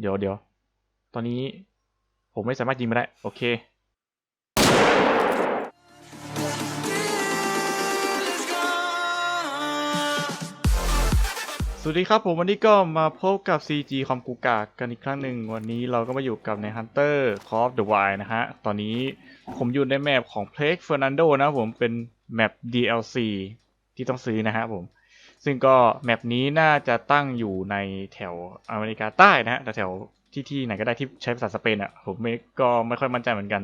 เดี๋ยวเดี๋ยว ตอนนี้ผมไม่สามารถยิงมาได้ โอเค สวัสดีครับผมวันนี้ก็มาพบกับ CG คอมกูกากันอีกครั้งหนึ่ง วันนี้เราก็มาอยู่กับใน Hunter Call of the Wild นะฮะ ตอนนี้ผมอยู่ในแมปของ Plague Fernando นะผมเป็นแมป DLC ที่ต้องซื้อนะฮะผม ซึ่งก็แมปนี้น่าจะตั้งอยู่ในแถวอเมริกาใต้นะฮะแต่แถวที่ที่ไหนก็ได้ที่ใช้ภาษาสเปนอะผมไม่ก็ไม่ค่อยมั่นใจเหมือนกัน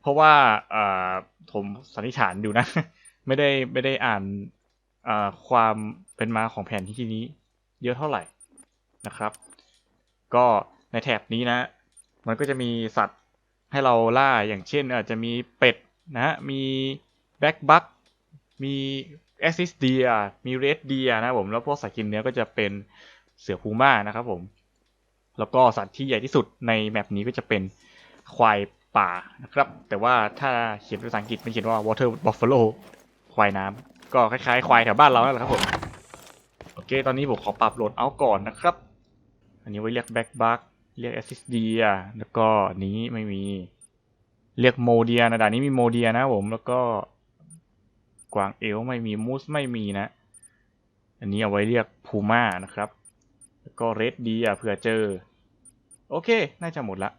เพราะว่าอผมสันนิษฐานอยู่นะ ไม่ได้ไม่ได้อ่านอความเป็นมาของแผนที่นี้ เยอะเท่าไหร่นะครับ ก็ในแถบนี้นะ มันก็จะมีสัตว์ให้เราล่าอย่างเช่น อาจจะมีเป็ดนะฮะมีแบ็กบัคมี แอสซิสเดียมีเรดเดียนะผมแล้วพวกสัตว์กินเนื้อก็จะเป็นเสือพูม่านะครับผม แล้วก็สัตว์ที่ใหญ่ที่สุดในแมปนี้ก็จะเป็นควายป่านะครับ แต่ว่าถ้าเขียนเป็นภาษาอังกฤษมันเขียนว่า water buffalo ควายน้ำก็คล้ายๆ ควายแถวบ้านเรานั่นแหละครับผมโอเค ตอนนี้ผมขอปรับโหลดเอาก่อนนะครับ อันนี้ไว้เรียกแบ็กบัคเรียกแอสซิสเดียแล้วก็นนี้ไม่มี เรียกโมเดียนะด่านนี้มีโมเดียนะผม แล้วก็ กวางเอลไม่มีมูสไม่มีนะ อันนี้เอาไว้เรียกพูม่านะครับ แล้วก็เรดดียเผื่อเจอ โอเค น่าจะหมดละ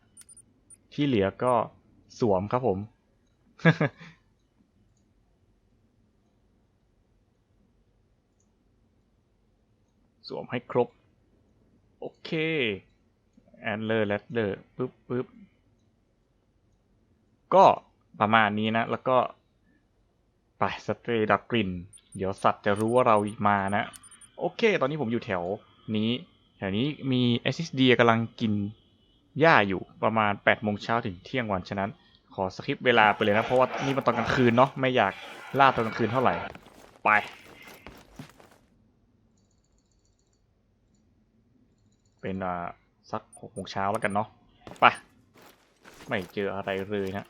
ที่เหลือก็สวมครับผม สวมให้ครบ โอเคแอนเลอร์แรดเดอร์ปึ๊บปึ๊บก็ประมาณนี้นะ แล้วก็ ไปสเตรดับกลิ่น เดี๋ยวสัตว์จะรู้ว่าเรามานะ โอเค ตอนนี้ผมอยู่แถวนี้ แถวนี้มีแอสซิสเดียกำลังกินหญ้าอยู่ประมาณ8โมงเช้าถึงเที่ยงวันฉะนั้น ขอสคริปเวลาไปเลยนะ เพราะว่านี่มันตอนกลางคืนเนาะไม่อยากล่าตอนกลางคืนเท่าไหร่ ไปเป็นอ่าสักหกโมงเช้าแล้วกันเนาะไปไม่เจออะไรเลยนะ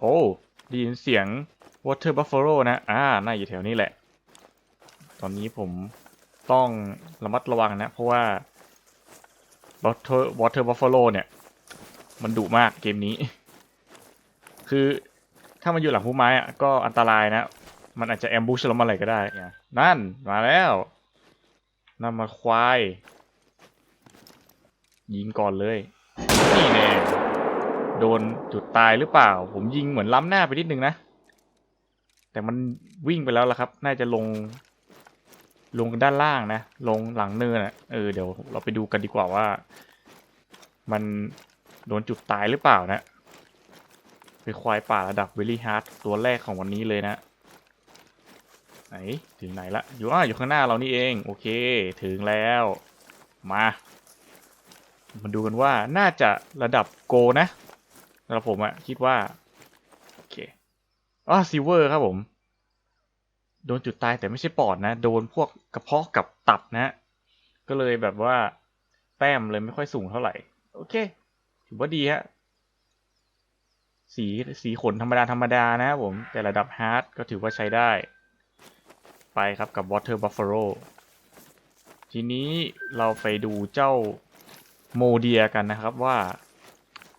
โอ้ได้ยินเสียง Water Buffalo นะ อ่า น่าอยู่แถวนี้แหละ ตอนนี้ผมต้องระมัดระวังนะ เพราะว่า Water Water Buffalo เนี่ย มันดุมากเกมนี้ คือถ้ามันอยู่หลังพุ่มไม้อะก็อันตรายนะ มันอาจจะแอมบูชเรามาอะไรก็ได้ นั่น มาแล้วนั่นมาควาย ยิงก่อนเลย นี่แน่โดนจุดตายหรือเปล่า ผมยิงเหมือนล้ำหน้าไปนิดนึงนะ แต่มันวิ่งไปแล้วละครับ น่าจะลง ลงด้านล่างนะ ลงหลังเนินอะ เออเดี๋ยวเราไปดูกันดีกว่าว่า มันโดนจุดตายหรือเปล่านะเป็นควายป่าระดับเวลี่ฮาร์ดตัวแรกของวันนี้เลยนะ ไหน ถึงไหนละ อยู่อะอยู่ข้างหน้าเรานี่เอง โอเค ถึงแล้ว มา มาดูกันว่าน่าจะระดับโกนะสำหรับผมอะคิดว่า อ๋อซิเวอร์ครับผม โดนจุดตายแต่ไม่ใช่ปอดนะ โดนพวกกระเพาะกับตับนะ ก็เลยแบบว่าแต้มเลยไม่ค่อยสูงเท่าไหร่ โอเค ถือว่าดีฮะ สีสีขนธรรมดาธรรมดานะครับผม แต่ระดับฮาร์ดก็ถือว่าใช้ได้ ไปครับกับ Water Buffalo ทีนี้เราไปดูเจ้าโมเดียกันนะครับว่า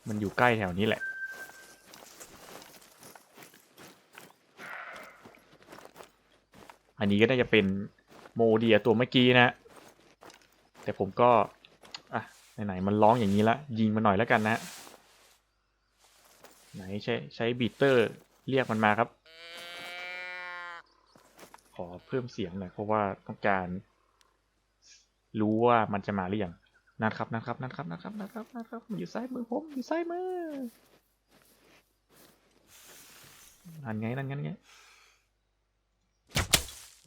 มันอยู่ใกล้แถวนี้แหละ อันนี้ก็น่าจะเป็นโมเดียตัวเมื่อกี้นะ แต่ผมก็อะไหนๆมันร้องอย่างนี้ละ ยิงมาหน่อยแล้วกันนะ ไหนใช้ใช้บีตเตอร์เรียกมันมาครับ ขอเพิ่มเสียงหน่อยเพราะว่าต้องการรู้ว่ามันจะมาหรือยังนั่นครับนั่นครับนั่นครับนั่นครับนั่นครับนั่นครับมันอยู่ซ้ายมือผมอยู่ซ้ายมือนั่นไงนั่นไงนั่นไง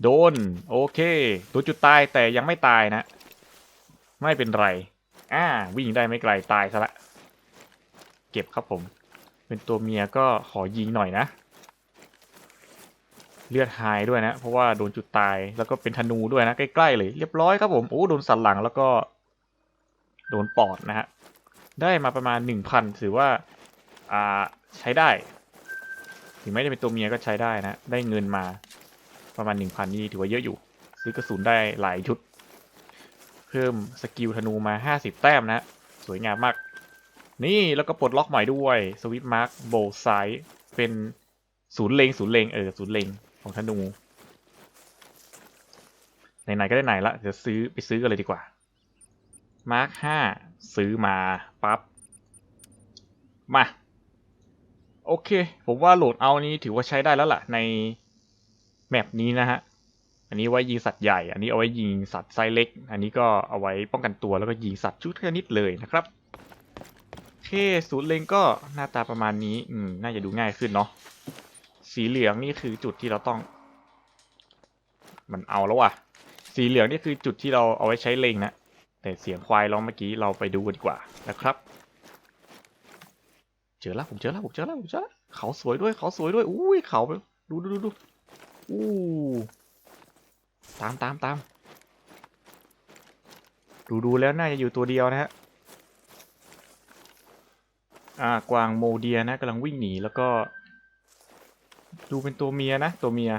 โดน โอเคตัวจุดตายแต่ยังไม่ตายนะ ไม่เป็นไร อ่า วิ่งได้ไม่ไกลตายซะละเก็บครับผม เป็นตัวเมียก็ขอยิงหน่อยนะ เลือดหายด้วยนะ เพราะว่าโดนจุดตายแล้วก็เป็นธนูด้วยนะ ใกล้ๆเลยเรียบร้อยครับผมโอ้โดนสันหลังแล้วก็ โดนปอดนะฮะได้มาประมาณหนึ่งพันถือว่าอ่าใช้ได้ ถึงไม่ได้เป็นตัวเมียก็ใช้ได้นะ ได้เงินมา ประมาณหนึ่งพันนี่ถือว่าเยอะอยู่ ซื้อกระสุนได้หลายชุด เพิ่มสกิลธนูมา50แต้มนะ สวยงามมาก นี่แล้วก็ปลดล็อกใหม่ด้วยสวิตมาร์กโบไซเป็นศูนย์เลงศูนย์เลงเออศูนย์เลงของธนูไหนๆก็ได้ไหนละเดี๋ยวซื้อไปซื้อกันเลยดีกว่ามาร์คห้าซื้อมาปั๊บมา โอเค ผมว่าโหลดเอานี้ถือว่าใช้ได้แล้วล่ะ ใน แมปนี้นะฮะ อันนี้ไว้ยิงสัตว์ใหญ่ อันนี้เอาไว้ยิงสัตว์ไซส์เล็ก อันนี้ก็เอาไว้ป้องกันตัวแล้วก็ยิงสัตว์ชุดชนิดเลยนะครับเคศูนย์เลงก็หน้าตาประมาณนี้ อืม น่าจะดูง่ายขึ้นเนาะ สีเหลืองนี่คือจุดที่เราต้อง มันเอาแล้วว่ะ สีเหลืองนี่คือจุดที่เราเอาไว้ใช้เลงนะแต่เสียงควายร้องเมื่อกี้เราไปดูกันดีกว่านะครับ เจอแล้วผมเจอแล้วผมเจอแล้วผมเจอแล้วเขาสวยด้วยเขาสวยด้วย อุ้ยเขาดูดูดูดู อู้ตามตามตามดูดูแล้วน่าจะอยู่ตัวเดียวนะฮะอ่ากวางโมเดียนะกำลังวิ่งหนีแล้วก็ ดูเป็นตัวเมียนะ ตัวเมีย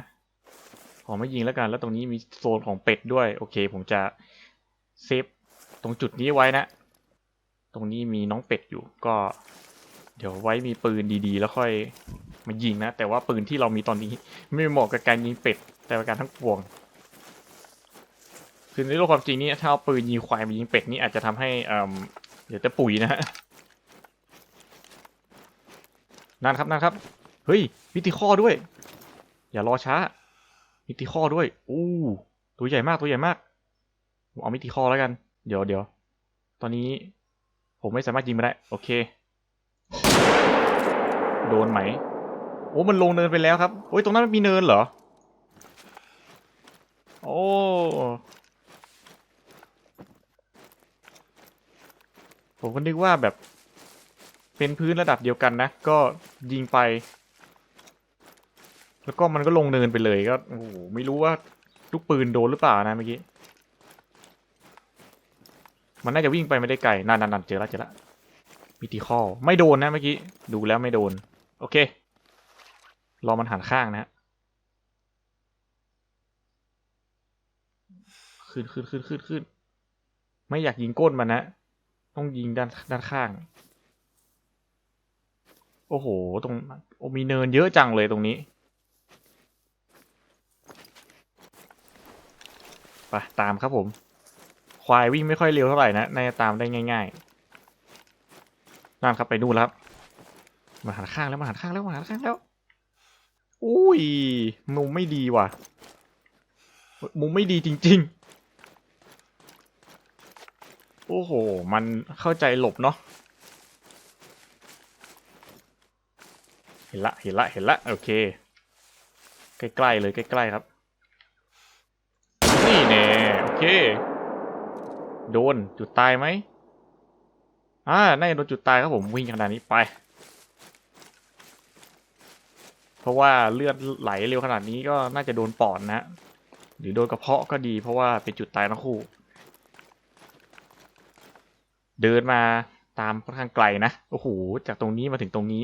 ขอไม่ยิงแล้วกัน แล้วตรงนี้มีโซนของเป็ดด้วย โอเค ผมจะเซฟตรงจุดนี้ไว้นะ ตรงนี้มีน้องเป็ดอยู่ก็ เดี๋ยวไว้มีปืนดีๆ แล้วค่อย มายิงนะ แต่ว่าปืนที่เรามีตอนนี้ ไม่เหมาะกับการยิงเป็ด แต่ว่าการทั้งปวง คือในโลกความจริงนี่ถ้าเอาปืนยิงควายมายิงเป็ดนี่อาจจะทำให้เอ่อเดี๋ยวจะปุ๋ยนะฮะนั่นครับนั่นครับ เฮ้ยมิติข้อด้วย อย่ารอช้า มิติข้อด้วย อู้ตัวใหญ่มากตัวใหญ่มากผมเอามิติข้อแล้วกัน เดี๋ยวเดี๋ยวตอนนี้ผมไม่สามารถยิงมาได้ โอเค โดนไหม โอ้มันลงเนินไปแล้วครับโอ้ยตรงนั้นมันมีเนินเหรอ โอ้ผมก็นึกว่าแบบเป็นพื้นระดับเดียวกันนะ ก็ยิงไป แล้วก็มันก็ลงเนินไปเลยก็โอ้โหไม่รู้ว่าลูกปืนโดนหรือเปล่านะเมื่อกี้มันน่าจะวิ่งไปไม่ได้ไกลนั่นนั่นนั่นเจอแล้วเจอแล้วมิติข้อไม่โดนนะเมื่อกี้ ดูแล้วไม่โดน โอเค รอมันหันข้างนะฮะขึ้นขึ้นขึ้นขึ้นขึ้นไม่อยากยิงก้นมันนะต้องยิงด้านด้านข้าง โอ้โห ตรงโอมีเนินเยอะจังเลยตรงนี้ไปตามครับผม ควายวิ่งไม่ค่อยเร็วเท่าไหร่นะน่าจะตามได้ง่าย ๆนั่นครับไปนู่นแล้วครับมาหันข้างแล้วมาหันข้างแล้วมาหันข้างแล้ว อุ้ยมุมไม่ดีว่ะ มุมไม่ดีจริง ๆ โอ้โห มันเข้าใจหลบเนาะเห็นละเห็นละเห็นละโอเค ใกล้ๆเลยใกล้ๆครับ นี่แน่โอเค โดนจุดตายไหมอ่าน่าจะโดนจุดตายครับผมวิ่งขนาดนี้ไป เพราะว่าเลือดไหลเร็วขนาดนี้ก็น่าจะโดนปอดนะ หรือโดนกระเพาะก็ดีเพราะว่าเป็นจุดตายทั้งคู่ เดินมาตามค่อนข้างไกลนะโอ้โหจากตรงนี้มาถึงตรงนี้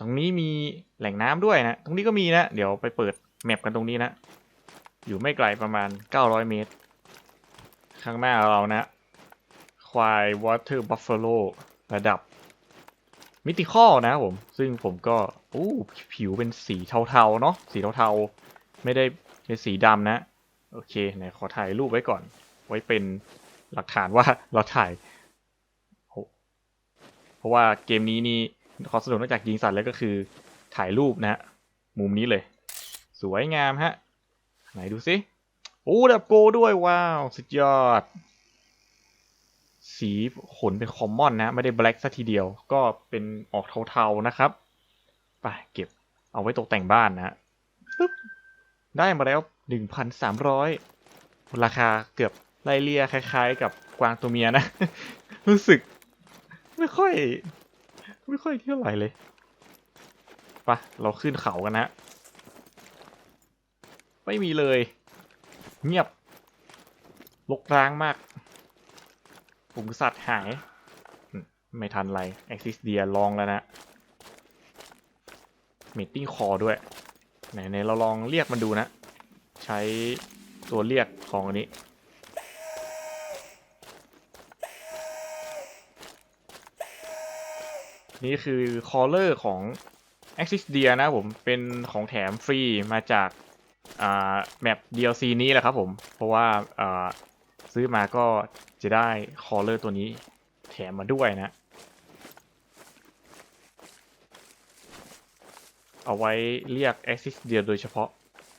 ตรงนี้มีแหล่งน้ำด้วยนะ ตรงนี้ก็มีนะ เดี๋ยวไปเปิดแมปกันตรงนี้นะ อยู่ไม่ไกลประมาณ 900 เมตร ข้างหน้าเรานะควาย Water Buffalo ระดับ มิติข้อนะผม ซึ่งผมก็อู้ผิวเป็นสีเทาๆเนาะสีเทาๆ ไม่ได้เป็นสีดำนะ โอเคไหนขอถ่ายรูปไว้ก่อน ไว้เป็นหลักฐานว่าเราถ่ายเพราะว่าเกมนี้นี่ความสนุกนอกจากยิงสัตว์แล้วก็คือถ่ายรูปนะฮะมุมนี้เลย สวยงามฮะ ไหนดูสิโอ้ดับโกด้วยว้าว สุดยอด สีขนเป็นคอมมอนนะ ไม่ได้แบล็กซะทีเดียว ก็เป็นออกเทาๆนะครับ ไปเก็บเอาไว้ตกแต่งบ้านนะปึ๊บได้มาแล้วหนึ่งพันสามร้อยราคาเกือบไล่เลี่ยคล้าย ๆ กับกวางตัวเมียนะ รู้สึก ไม่ค่อย ไม่ค่อยเท่าไหร่เลยไปะเราขึ้นเขากันนะ ไม่มีเลย เงียบลกร้างมาก ฝูงสัตว์หาย ไม่ทันไรกซิสเดียลองแล้วนะเมตติ้งคอด้วย ไหนๆเราลองเรียกมันดูนะ ใช้ตัวเรียกของอันนี้ นี่คือคอลเลอร์ของ a x i s เดียนะผม เป็นของแถมฟรีมาจากแมป DLC นี้แหละครับผม เพราะว่า ซื้อมาก็จะได้คอเลอร์ตัวนี้แถมมาด้วยนะ เอาไว้เรียก Axis d e a โดยเฉพาะ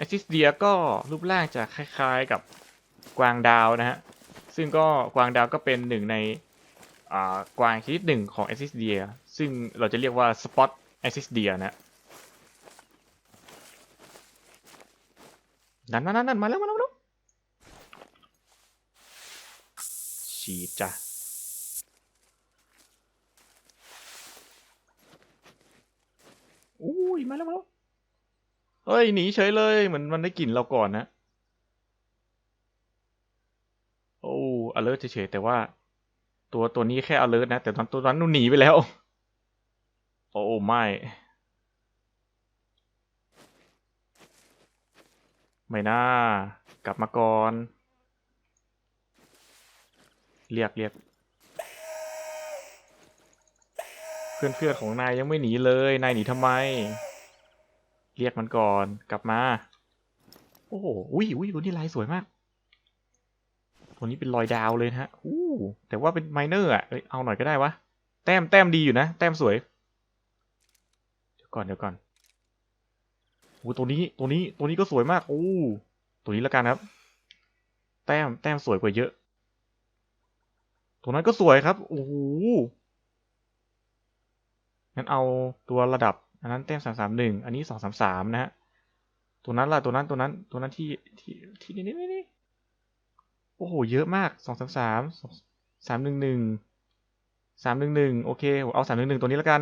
Axis d e a ก็รูปร่างจะคล้ายๆกับกวางดาวนะฮะ ซึ่งก็กวางดาวก็เป็นหนึ่งในกวางชนิดหนึ่งของ Axis d e a ซึ่งเราจะเรียกว่า Spot Axis d e a นะนั่นนั่นนั่นมาแล้วมาแล้ว มาแล้วฉีดจ้ะอุ้ยมาแล้วมาแล้วเฮ้ยหนีเฉยเลยเหมือนมันได้กลิ่นเราก่อนนะโอ้ alert เฉยๆแต่ว่า ตัวตัวนี้แค่ alert นะ แต่ตอนตัวนั้นหนูหนีไปแล้ว โอ้ไม่ไม่น่ากลับมาก่อน เรียกเรียกเพื่อนเพื่อนของนายยังไม่หนีเลยนายหนีทำไม เรียกมันก่อนกลับมา โอ้โหอุ้ยอุ้ยตัวนี้ลายสวยมากตัวนี้เป็นรอยดาวเลยนะฮะอู้แต่ว่าเป็นไมเนอร์อะเอ้ยเอาหน่อยก็ได้วะแต้มแต้มดีอยู่นะแต้มสวยเดี๋ยวก่อนเดี๋ยวก่อนโอ้ตัวนี้ตัวนี้ตัวนี้ก็สวยมากโอ้ตัวนี้แล้วกันครับ แต้มแต้มสวยกว่าเยอะ ตัวนั้นก็สวยครับ โอ้โห งั้นเอาตัวระดับ อันนั้นแต้มสามสามหนึ่ง อันนี้สองสามสามนะฮะ ตัวนั้นล่ะ ตัวนั้น ตัวนั้น ตัวนั้นที่ ที่ ที่นี่นี่นี่โอ้โห เยอะมากสองสามสาม สามหนึ่งหนึ่ง สามหนึ่งหนึ่ง โอเค เอาสามหนึ่งหนึ่งตัวนี้แล้วกัน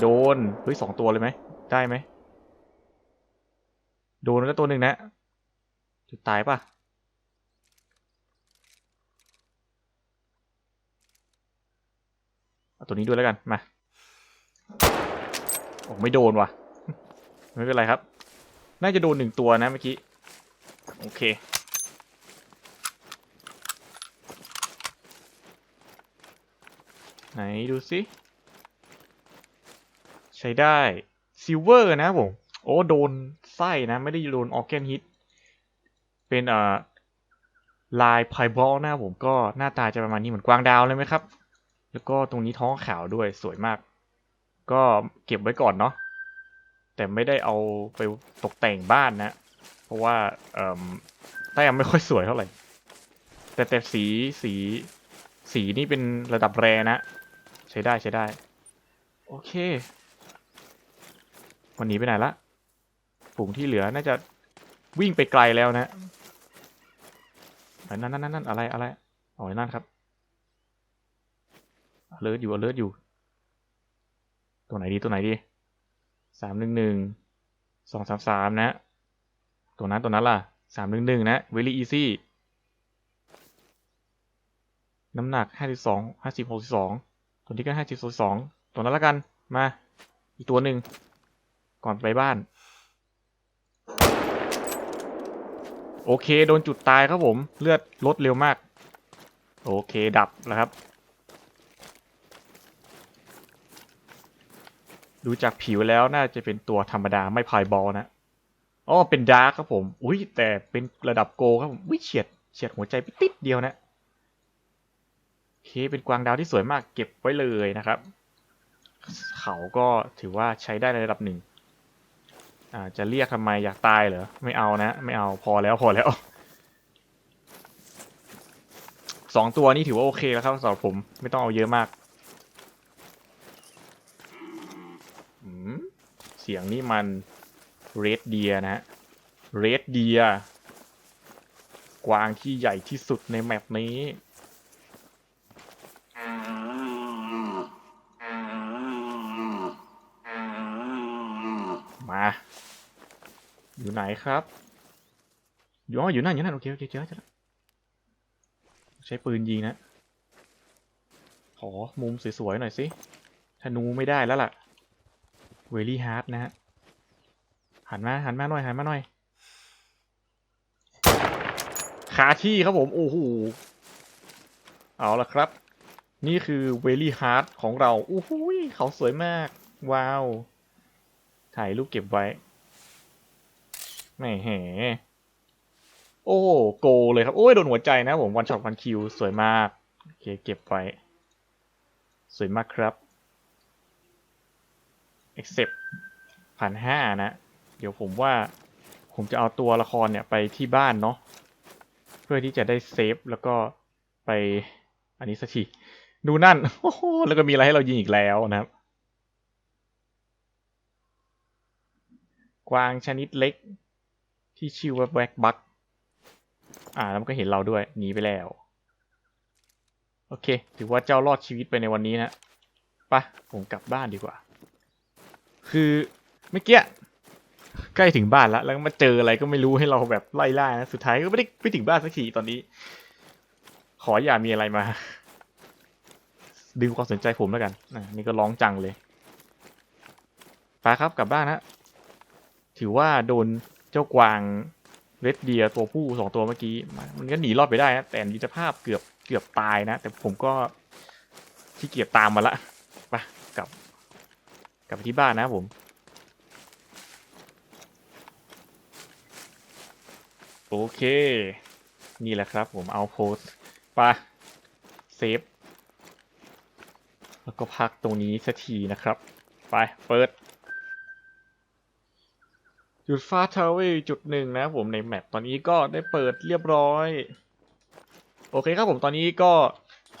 โดน เฮ้ยสองตัวเลยไหม ได้ไหม โดนแล้วตัวหนึ่งนะจะตายปะเอา ตัวนี้ด้วยแล้วกันมาโอ้ไม่โดนว่ะ ไม่เป็นไรครับ น่าจะโดนหนึ่งตัวนะเมื่อกี้ โอเค ไหนดูสิ ใช้ได้ซิลเวอร์นะผม โอ้ โดนไส้นะ ไม่ได้โดนออร์แกนฮิต เป็นเอ่อลายไพบอลนะผมก็หน้าตาจะประมาณนี้เหมือนกวางดาวเลยไหมครับ แล้วก็ตรงนี้ท้องขาวด้วยสวยมาก ก็เก็บไว้ก่อนเนาะแต่ไม่ได้เอาไปตกแต่งบ้านนะ เพราะว่าเอ่อแต้มไม่ค่อยสวยเท่าไหร่ แต่แต่สีสีสีนี่เป็นระดับแรนะ ใช้ได้ใช้ได้ โอเค วันนี้ไปไหนละฝูงที่เหลือน่าจะวิ่งไปไกลแล้วนะนั่นนั่นนั่นนั่นอะไรอะไรอ๋อนั่นครับ alert อยู่ alert อยู่ ตัวไหนดีตัวไหนดีสามหนึ่งหนึ่งสองสามสามนะ ตัวนั้นตัวนั้นล่ะสามหนึ่งหนึ่งนะ very easy น้ำหนักห้าสิบสองห้าสิบหกสิบสองตัวนี้ก็ห้าสิบสองตัวนั้นละกันมา อีกตัวหนึ่งก่อนไปบ้าน โอเค โดนจุดตายครับผม เลือดลดเร็วมาก โอเคดับแล้วครับ ดูจากผิวแล้วน่าจะเป็นตัวธรรมดาไม่พายบอลนะอ๋อเป็นดาร์กครับผม อุ้ยแต่เป็นระดับโกครับผมอุ้ยเฉียดเฉียดหัวใจไปติดเดียวนะโอเคเป็นกวางดาวที่สวยมากเก็บไว้เลยนะครับ เขาก็ถือว่าใช้ได้ในระดับหนึ่งอ่าจะเรียกทำไมอยากตายเหรอไม่เอานะ ไม่เอาพอแล้วพอแล้วสองตัวนี้ถือว่าโอเคแล้วครับสำหรับผมไม่ต้องเอาเยอะมาก อืมเสียงนี่มัน Red Deer นะฮะ Red Deer กวางที่ใหญ่ที่สุดในแมปนี้ มา อยู่ไหนครับอยู่อ๋ออยู่นั่นอยู่นั่นโอเคโอเคเจอแล้วเจอแล้วใช้ปืนยิงนะขอมุมสวยๆหน่อยสิธนูไม่ได้แล้วล่ะ เวลี่ฮาร์ดนะฮะ หันมา หันมาหน่อย หันมาหน่อย ขาที่ครับผม โอ้โห เอาละครับ นี่คือเวลี่ฮาร์ดของเราอู้หูเขาสวยมาก ว้าว ถ่ายรูปเก็บไว้ไม่แหโอ้โกเลยครับ โอ้ยโดนหัวใจนะผมวันช็อตวันคิว สวยมาก โอเค เก็บไว้ สวยมากครับ accept ผ่านห้านะ เดี๋ยวผมว่าผมจะเอาตัวละครเนี่ยไปที่บ้านเนาะเพื่อที่จะได้เซฟแล้วก็ไปอันนี้สักทีดูนั่นโอ้โหแล้วก็มีอะไรให้เรายิงอีกแล้วนะครับ กวางชนิดเล็กที่ชื่อว่าแบ็กบักอ่าแล้วมันก็เห็นเราด้วยหนีไปแล้ว โอเค ถือว่าเจ้ารอดชีวิตไปในวันนี้นะไปะผมกลับบ้านดีกว่า คือเมื่อกี้ใกล้ถึงบ้านแล้ว แล้วมาเจออะไรก็ไม่รู้ให้เราแบบไล่ล่านะสุดท้ายก็ไม่ได้ไปถึงบ้านสักทีตอนนี้ ขออย่ามีอะไรมา ดึงความสนใจผมแล้วกันนี่ก็ร้องจังเลยไปครับกลับบ้านฮะถือว่าโดนเจ้ากวางเรดเดียตัวผู้สองตัวเมื่อกี้ มันก็หนีรอดไปได้นะแต่ยุทธภาพเกือบเกือบตายนะ แต่ผมก็ที่เกียจตามมาละไปกลับ กลับไปที่บ้านนะผม โอเค นี่แหละครับผมเอาโพสไปเซฟ แล้วก็พักตรงนี้สักทีนะครับ ไป เปิด จุดฟาทาวเวจุดหนึ่งนะผมในแมปตอนนี้ก็ได้เปิดเรียบร้อย โอเคครับผมตอนนี้ก็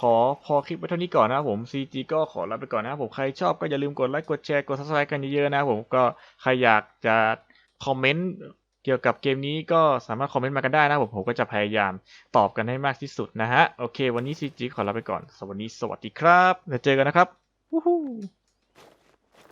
ขอพอคลิปไว้เท่านี้ก่อนนะครับผม CG ก็ขอลาไปก่อนนะครับผมใครชอบก็อย่าลืมกดไลค์กดแชร์กด subscribe กันเยอะๆนะครับผมก็ใครอยากจะคอมเมนต์เกี่ยวกับเกมนี้ก็สามารถคอมเมนต์มากันได้นะครับผมผมก็จะพยายามตอบกันให้มากที่สุดนะฮะโอเค วันนี้ CG ขอลาไปก่อนสวัสดีสวัสดีครับแล้วเจอกันนะครับ